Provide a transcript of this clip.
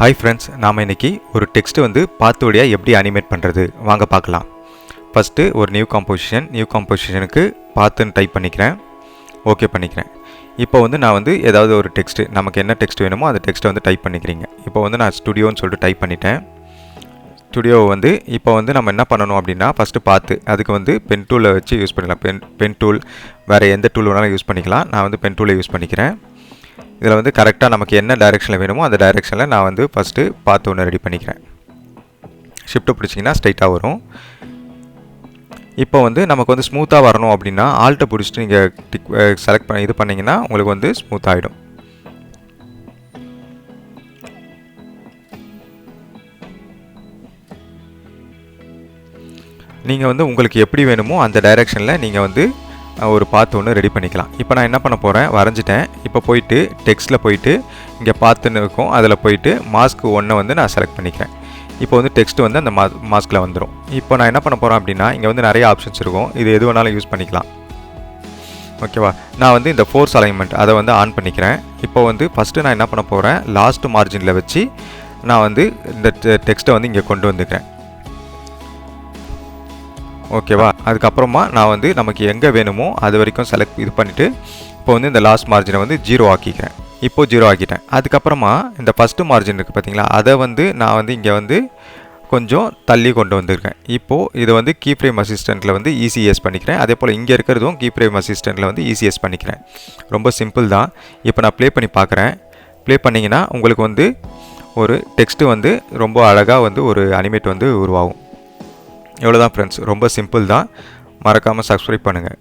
Hi friends நாம் இன்றைக்கி ஒரு டெக்ஸ்ட்டு வந்து பாத்து வழியாக எப்படி அனிமேட் பண்ணுறது வாங்க பார்க்கலாம். ஃபஸ்ட்டு ஒரு நியூ காம்போசிஷன் நியூ காம்போசிஷனுக்கு பார்த்துன்னு டைப் பண்ணிக்கிறேன். ஓகே பண்ணிக்கிறேன். இப்போ வந்து நான் வந்து ஏதாவது ஒரு டெக்ஸ்ட்டு நமக்கு என்ன டெக்ஸ்ட் வேணுமோ அந்த டெக்ஸ்ட்டை வந்து டைப் பண்ணிக்கிறீங்க. இப்போ வந்து நான் ஸ்டுடியோன்னு சொல்லிட்டு டைப் பண்ணிட்டேன். ஸ்டுடியோவை வந்து இப்போ வந்து நம்ம என்ன பண்ணணும் அப்படின்னா ஃபஸ்ட்டு பார்த்து அதுக்கு வந்து பென் டூலை வச்சு யூஸ் பண்ணிக்கலாம். பென் பென் டூல் வேறு எந்த டூல் வேணாலும் யூஸ் பண்ணிக்கலாம். நான் வந்து பென் டூலை யூஸ் பண்ணிக்கிறேன். இதில் வந்து கரெக்டாக நமக்கு என்ன டைரெக்ஷனில் வேணுமோ அந்த டைரெக்ஷனில் நான் வந்து ஃபஸ்ட்டு பார்த்து ஒன்று ரெடி பண்ணிக்கிறேன். ஷிஃப்ட்டு பிடிச்சிங்கன்னா ஸ்ட்ரைட்டாக வரும். இப்போ வந்து நமக்கு வந்து ஸ்மூத்தாக வரணும் அப்படின்னா ஆல்ட்டை பிடிச்சிட்டு நீங்கள் டிக் செலக்ட் பண்ணி இது பண்ணிங்கன்னா உங்களுக்கு வந்து ஸ்மூத் ஆகிடும் நீங்கள் வந்து உங்களுக்கு எப்படி வேணுமோ அந்த டைரெக்ஷனில் நீங்கள் வந்து ஒரு பாத்து ஒன்று ரெடி பண்ணிக்கலாம். இப்போ நான் என்ன பண்ண போகிறேன் வரைஞ்சிட்டேன். இப்போ போயிட்டு டெக்ஸ்ட்டில் போயிட்டு இங்கே பார்த்துன்னு இருக்கும். அதில் போயிட்டு மாஸ்க் ஒன்றை வந்து நான் செலக்ட் பண்ணிக்கிறேன். இப்போ வந்து டெக்ஸ்ட் வந்து அந்த மா மாஸ்கில் வந்துடும் இப்போ நான் என்ன பண்ண போகிறேன் அப்படின்னா இங்கே வந்து நிறைய ஆப்ஷன்ஸ் இருக்கும். இது எது வேணாலும் யூஸ் பண்ணிக்கலாம். ஓகேவா நான் வந்து இந்த ஃபோர்ஸ் அலைன்மெண்ட் அதை வந்து ஆன் பண்ணிக்கிறேன். இப்போ வந்து ஃபஸ்ட்டு நான் என்ன பண்ண போகிறேன் லாஸ்ட் மார்ஜினில் வச்சு நான் வந்து இந்த டெக்ஸ்ட்டை வந்து இங்கே கொண்டு வந்துக்கிறேன். ஓகேவா அதுக்கப்புறமா நான் வந்து நமக்கு எங்கே வேணுமோ அது வரைக்கும் செலக்ட் இது பண்ணிவிட்டு இப்போ வந்து இந்த லாஸ்ட் மார்ஜினை வந்து ஜீரோ ஆக்கிக்கிறேன். இப்போ ஜீரோ ஆக்கிட்டேன். அதுக்கப்புறமா இந்த ஃபஸ்ட்டு மார்ஜின் இருக்குது பார்த்தீங்களா அதை வந்து நான் வந்து இங்கே வந்து கொஞ்சம் தள்ளி கொண்டு வந்திருக்கேன். இப்போது இதை வந்து கீ ஃப்ரேம் அசிஸ்டண்ட்டில் வந்து இசிஎஸ் பண்ணிக்கிறேன். அதே போல் இங்கே இருக்கிறதும் கீ ஃப்ரேம் அசிஸ்டண்ட்டில் வந்து இசிஎஸ் பண்ணிக்கிறேன். ரொம்ப சிம்பிள் தான். இப்போ நான் ப்ளே பண்ணி பார்க்குறேன் ப்ளே பண்ணிங்கன்னா உங்களுக்கு வந்து ஒரு டெக்ஸ்ட்டு வந்து ரொம்ப அழகாக வந்து ஒரு அனிமேட் வந்து உருவாகும். இவ்வளோ தான் ஃப்ரெண்ட்ஸ் ரொம்ப சிம்பிள் தான். மறக்காமல் சப்ஸ்கிரைப் பண்ணுங்கள்